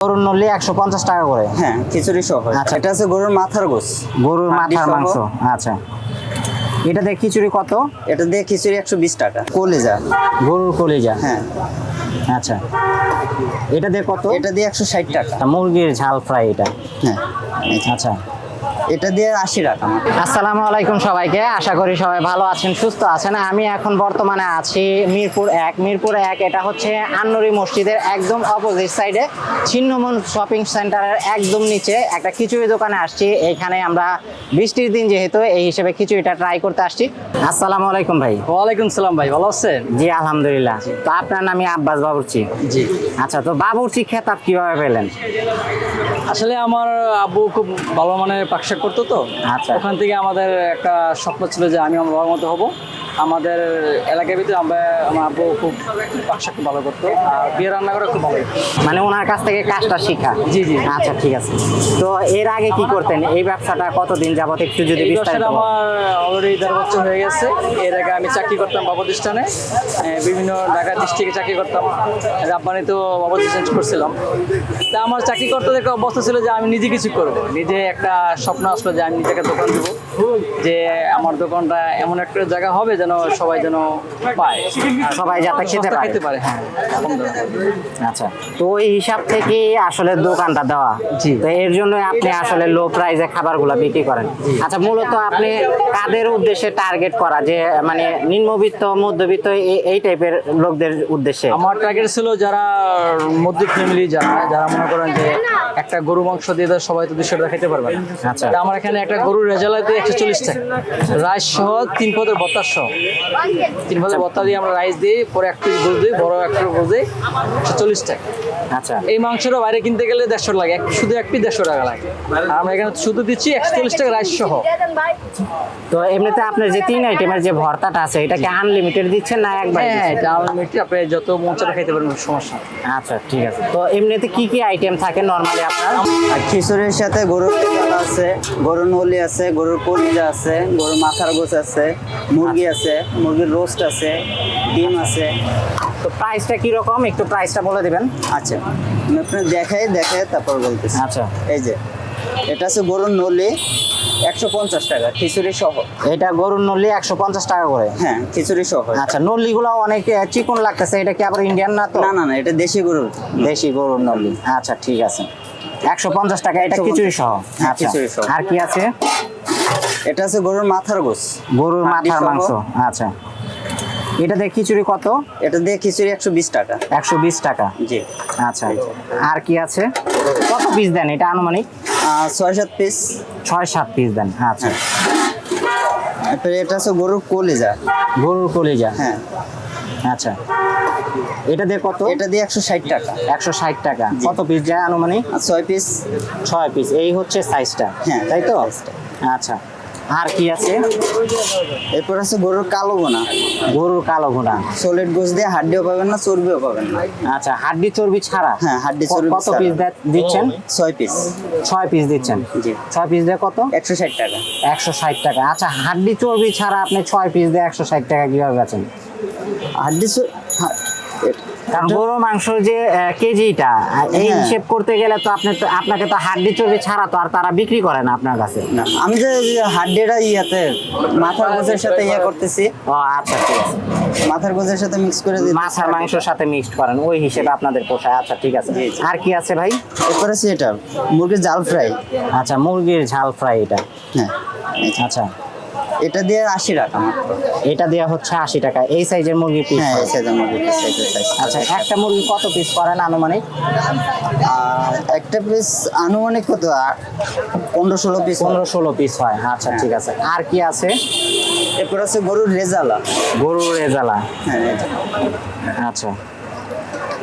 গরুর নলি একশো পঞ্চাশ টাকা করে। হ্যাঁ খিচুড়ি সহ। আচ্ছা। এটা আছে গরুর মাথার গোস গরুর মাথার মাংস আচ্ছা। এটা দিয়ে খিচুড়ি কত? এটা দিয়ে খিচুড়ি একশো বিশ টাকা। কলেজা। গরুর কলিজা? হ্যাঁ। আচ্ছা। এটা দিয়ে কত? এটা দিয়ে একশো ষাট টাকা। মুরগির ঝাল ফ্রাই এটা। হ্যাঁ আচ্ছা। এটা দিয়ে আশি টাকা। আসসালামু আলাইকুম সবাইকে আশা করি সবাই ভালো আছেন সুস্থ আছেন। আমি এখন বর্তমানে আছি মিরপুর এক। মিরপুর এক এটা হচ্ছে আন্নরি মসজিদের একদম অপোজিট সাইডে ছিন্নমন শপিং সেন্টারের একদম নিচে একটা খিচুড়ি দোকানে আসছি। এখানে আমরা বৃষ্টির দিন যেহেতু এই হিসেবে খিচুড়িটা ট্রাই করতে আসছি। আসসালামু আলাইকুম ভাই। ওয়ালাইকুম সালাম ভাই ভালো আছেন? জি আলহামদুলিল্লাহ। তো আপনার নামই আব্বাস বাবুর্চি? জি। আচ্ছা তো বাবুর্চি খেতাব কীভাবে পেলেন? আসলে আমার আব্বু খুব ভালো মানে পাকশাক করতো তো আচ্ছা। ওখান থেকে আমাদের একটা স্বপ্ন ছিল যে আমি আমার বাবার মতো হব আমাদের এলাকার ভিতরে আমরা আমার আব্বু খুব পাকশাক খুব ভালো করতো আর বিয়ে রান্না করে খুব ভালো মানে ওনার কাছ থেকে কাজটা শিখা? জি, জি। আচ্ছা ঠিক আছে। তো এর আগে কি করতেন? এই ব্যবসাটা কতদিন যাবত একটু যদি বিস্তারিত আমার অলরেডি দেড় বছর হয়ে গেছে। এর আগে আমি চাকরি করতাম বাবা প্রতিষ্ঠানে বিভিন্ন ঢাকা ডিস্ট্রিক্টে চাকরি করতাম। রাব্বানিতেও বাবা চেঞ্জ করছিলাম। তা আমার চাকরি করতে একটা অবস্থা ছিল যে আমি নিজে কিছু করব। নিজে একটা স্বপ্ন আসলো যে আমি নিজে একটা দোকান দেবো। যে আমার দোকানটা এমন একটা জায়গা হবে যেন সবাই যেন পায়। সবাই যাতে খেতে পারে। পারে হ্যাঁ। আচ্ছা। তো ওই হিসাব থেকে আসলে দোকানটা দেওয়া। জি। তো এর জন্য আপনি আসলে লো প্রাইসে খাবারগুলো বিক্রি করেন। আচ্ছা মূলত আপনি কাদের উদ্দেশ্যে টার্গেট করা? যে মানে নিম্নবিত্ত মধ্যবিত্ত এই- টাইপের লোকদের উদ্দেশ্যে? আমার টার্গেট ছিল যারা মধ্য ফ্যামিলি যারা যারা মনে করেন যে একটা গরু মাংস দিয়ে তো সবাই তো দুশো টাকা খেতে পারবে আচ্ছা। আমার এখানে একটা গরুর রেজালাতে একশো চল্লিশ টাকা। রাইস সহ তিন পদের ভত্তার সহ। তিন পদের ভত্তা দিয়ে আমরা রাইস দিই পরে এক পিস গরু দিই বড় একটা গরু দিই চল্লিশ টাকা। আচ্ছা। এই মাংসটা বাইরে কিনতে গেলে দেড়শো লাগে শুধু এক পিস দেড়শো টাকা লাগে। আর আমরা এখানে শুধু দিচ্ছি একশো চল্লিশ টাকা রাইস সহ। তো এমনিতে আপনার যে তিন আইটেমের যে ভর্তাটা আছে এটাকে আনলিমিটেড দিচ্ছেন না একবার হ্যাঁ? এটা আনলিমিটেড আপনি যত মঞ্চটা খেতে পারবেন সমস্যা আচ্ছা ঠিক আছে। তো এমনিতে কি কি আইটেম থাকে নর্মালি আপনার? খিচুড়ির সাথে গরুর আছে গরুর নলি আছে গরুর কলিজা আছে গরুর মাথার গোছ আছে মুরগি আছে মুরগির রোস্ট আছে ডিম আছে। তো প্রাইসটা কি রকম? একটু প্রাইসটা বলে দেবেন। আচ্ছা আমি আপনার দেখাই দেখাই তারপর বলতেছি। আচ্ছা। এই যে এটা আছে গরুর নলি একশো পঞ্চাশ টাকা খিচুড়ি সহ। এটা গরুর নল্লি একশো পঞ্চাশ টাকা করে? হ্যাঁ খিচুড়ি সহ আচ্ছা নল্লিগুলো অনেক চিকন লাগতেছে এটা কি আবার ইন্ডিয়ান না তো? না না না এটা দেশি গরুর। দেশি গরুর নলি। আচ্ছা ঠিক আছে। একশো পঞ্চাশ টাকা এটা খিচুড়ি সহ। হ্যাঁ, আচ্ছা। খিচুড়ি সহ। আর কি আছে? এটা আছে গরুর মাথার গোস গরুর মাথার মাংস আচ্ছা। এটা দিয়ে খিচুড়ি কত? এটা দিয়ে খিচুড়ি একশো বিশ টাকা। একশো বিশ টাকা। জি। আচ্ছা। আর কি আছে? কত পিস দেন এটা আনুমানিক? ছয় সাত পিস ছয় সাত পিস দেন আচ্ছা। তারপরে এটা আছে গরুর কলিজা। গরুর কলিজা। হ্যাঁ। আচ্ছা। এটা দিয়ে কত? এটা দিয়ে একশো ষাট টাকা। একশো ষাট টাকা। কত পিস যায় আনুমানিক? ছয় পিস ছয় পিস এই হচ্ছে সাইজটা হ্যাঁ, তাই তো। আচ্ছা আর কি আছে? এরপর আছে গরুর কালো গোনা গরুর কালো ঘোড়া সলিড গোস দিয়ে হাড্ডিও পাবেন না চর্বিও পাবেন না। আচ্ছা হাড্ডি চর্বি ছাড়া? হ্যাঁ হাড্ডি চর্বি কত পিস দিচ্ছেন? ছয় পিস ছয় পিস দিচ্ছেন। জি। ছয় পিস দিয়ে কত? একশো ষাট টাকা। একশো ষাট টাকা। আচ্ছা হাড্ডি চর্বি ছাড়া আপনি ছয় পিস দিয়ে একশো ষাট টাকা কীভাবে বেচেন? হাড্ডি কারণ গরুর মাংস যে কেজিটা এই হ্যাঁ। হিসেব করতে গেলে তো আপনি তো- আপনাকে তো হাড্ডি চর্বি ছাড়া তো আর তারা বিক্রি করে না আপনার কাছে। আমি যে হাড্ডিটা ইয়াতে মাথার গোছের সাথে ইয়ে করতেছি। ও আচ্ছা ঠিক আছে। মাথার গোছের সাথে মিক্স করে দিই মাছের মাংসের সাথে মিক্সড করেন ওই হিসেবে আপনাদের পোষায়। আচ্ছা ঠিক আছে। আর কি আছে ভাই? এরপর আছে এটা মুরগির ঝাল ফ্রাই। আচ্ছা মুরগির ঝাল ফ্রাই এটা। হ্যাঁ। আচ্ছা। এটা দিয়ে আশি টাকা। এটা দেওয়া হচ্ছে আশি টাকা। এই সাইজের মুরগি পিস হ্যাঁ এই সাইজের মুরগির সাইজের সাইজ আচ্ছা একটা মুরগি কত পিস করেন আনুমানিক? একটা পিস আনুমানিক কত? পনেরো ষোলো পিস পনেরো ষোলো পিস হয়। আচ্ছা ঠিক আছে। আর কি আছে? এরপর আছে গরুর রেজালা। গরুর রেজালা। হ্যাঁ আচ্ছা।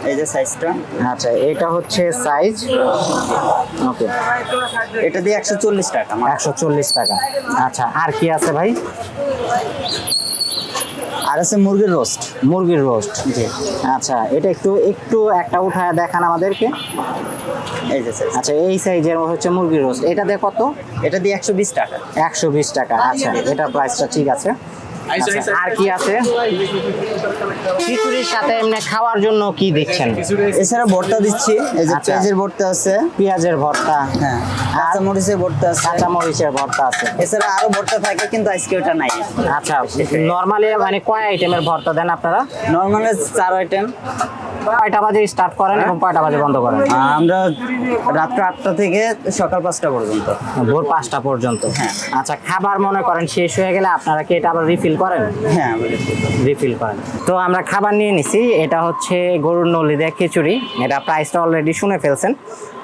এই যে সাইজটা আচ্ছা এটা হচ্ছে সাইজ ওকে এটা দিয়ে একশো চল্লিশ টাকা একশো চল্লিশ টাকা। আচ্ছা আর কি আছে ভাই? আর আছে মুরগির রোস্ট মুরগির রোস্ট জি। আচ্ছা এটা একটু একটু একটা উঠায় দেখান আমাদেরকে। এই যে আচ্ছা এই সাইজের হচ্ছে মুরগির রোস্ট এটা দিয়ে কত? এটা দিয়ে একশো বিশ টাকা। একশো বিশ টাকা। আচ্ছা এটা প্রাইসটা ঠিক আছে। আর কি আছে? খিচুড়ির সাথে এমনি খাওয়ার জন্য কি দিচ্ছেন এছাড়া ভর্তা দিচ্ছি। এই যে আচ্ছা। পেঁয়াজের ভর্তা আছে। পেঁয়াজের ভর্তা। হ্যাঁ কাঁচা মরিচের ভর্তা আছে। কাঁচা মরিচের ভর্তা আছে। এছাড়া আরও ভর্তা থাকে কিন্তু আজকে ওটা নাই। আচ্ছা নর্মালি মানে কয় আইটেমের ভর্তা দেন আপনারা? নর্মালি চার আইটেম কয়টা বাজে স্টার্ট করেন এবং কয়টা বাজে বন্ধ করেন? আমরা রাত্র আটটা থেকে সকাল পাঁচটা পর্যন্ত। ভোর পাঁচটা পর্যন্ত। হ্যাঁ। আচ্ছা খাবার মনে করেন শেষ হয়ে গেলে আপনারা কি এটা আবার রিফিল করেন? হ্যাঁ রিফিল করেন। তো আমরা খাবার নিয়ে নিছি এটা হচ্ছে গরুর নলি দিয়ে খিচুড়ি। এটা প্রাইসটা অলরেডি শুনে ফেলছেন।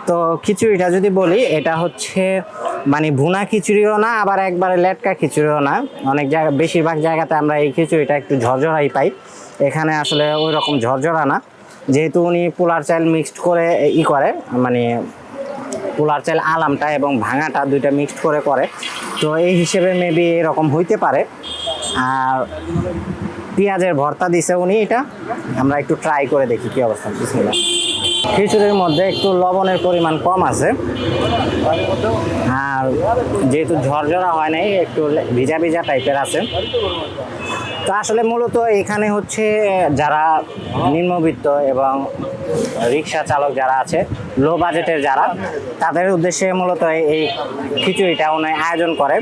তো খিচুড়িটা যদি বলি এটা হচ্ছে মানে ভুনা খিচুড়িও না আবার একবারে লেটকা খিচুড়িও না। অনেক জায়গা বেশিরভাগ জায়গাতে আমরা এই খিচুড়িটা একটু ঝরঝরাই পাই। এখানে আসলে ওই রকম ঝরঝরা না। যেহেতু উনি পোলার চাল মিক্সড করে ই করে মানে পোলার চাল আলামটা এবং ভাঙাটা দুইটা মিক্সড করে করে। তো এই হিসেবে মেবি এরকম হইতে পারে। আর পেঁয়াজের ভর্তা দিছে উনি এটা। আমরা একটু ট্রাই করে দেখি কি অবস্থা। বিসমিল্লাহ। খিচুড়ির মধ্যে একটু লবণের পরিমাণ কম আছে। আর যেহেতু ঝরঝরা হয় নাই, একটু ভিজা ভিজা টাইপের আছে। তো আসলে মূলত এখানে হচ্ছে, যারা নিম্নবিত্ত এবং রিক্সা চালক যারা আছে লো বাজেটের যারা, তাদের উদ্দেশ্যে মূলত এই- খিচুড়িটা উনি আয়োজন করে।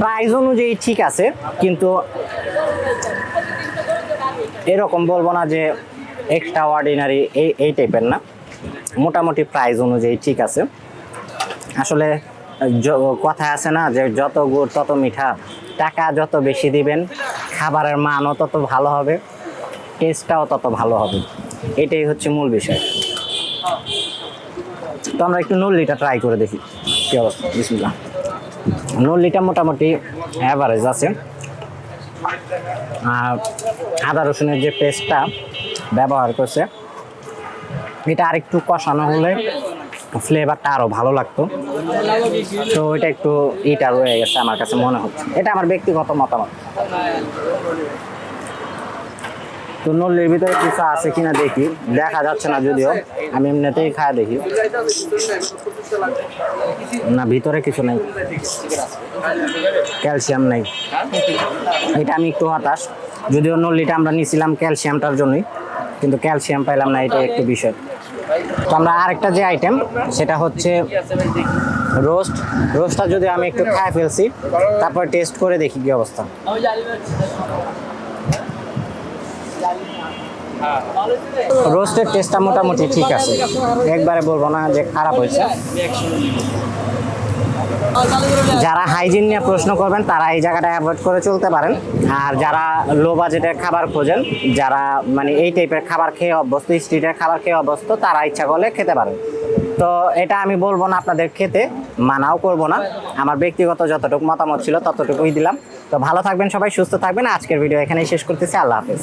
প্রাইস অনুযায়ী ঠিক আছে, কিন্তু এরকম বলব না যে এক্সট্রা অর্ডিনারি এই এই টাইপের না। মোটামুটি প্রাইস অনুযায়ী ঠিক আছে। আসলে কথা আছে না যে যত গুড় তত মিঠা, টাকা যত বেশি দিবেন, খাবারের মানও তত ভালো হবে টেস্টটাও তত ভালো হবে। এটাই হচ্ছে মূল বিষয়। তো আমরা একটু নল্লিটা ট্রাই করে দেখি, কি অবস্থা? বিসমিল্লাহ। নল্লিটা মোটামুটি অ্যাভারেজ আছে। আদা রসুনের যে পেস্টটা ব্যবহার করছে, এটা আরেকটু কষানো হলে ফ্লেভারটা আরও ভালো লাগতো। তো এটা একটু ইটা রয়ে গেছে আমার কাছে মনে হচ্ছে। এটা আমার ব্যক্তিগত মতামত। তো নল্লির ভিতরে কিছু আছে কিনা দেখি। দেখা যাচ্ছে না যদিও। আমি এমনিতেই খায় দেখি। না, ভিতরে কিছু নেই। ক্যালসিয়াম নেই। এটা আমি একটু হতাশ। যদিও নল্লিটা আমরা নিছিলাম ক্যালসিয়ামটার জন্যই, কিন্তু ক্যালসিয়াম পাইলাম না, এটা একটু বিষয়। তো আমরা আরেকটা যে আইটেম সেটা হচ্ছে রোস্ট। রোস্টটা যদি আমি একটু খায় ফেলছি, তারপর টেস্ট করে দেখি কি অবস্থা। রোস্টের টেস্টটা মোটামুটি ঠিক আছে। একবারে বলব না যে খারাপ হয়েছে। যারা হাইজিন নিয়ে প্রশ্ন করবেন, তারা এই জায়গাটা অ্যাভয়েড করে চলতে পারেন। আর যারা লো বাজেটের খাবার খোঁজেন, যারা মানে এই টাইপের খাবার খেয়ে অভ্যস্ত স্ট্রিটের খাবার খেয়ে অভ্যস্ত, তারা ইচ্ছা করলে খেতে পারেন। তো এটা আমি বলব না আপনাদের খেতে, মানাও করব না। আমার ব্যক্তিগত যতটুকু মতামত ছিল, ততটুকুই দিলাম। তো ভালো থাকবেন সবাই, সুস্থ থাকবেন। আজকের ভিডিও এখানেই শেষ করতেছি। আল্লাহ হাফেজ।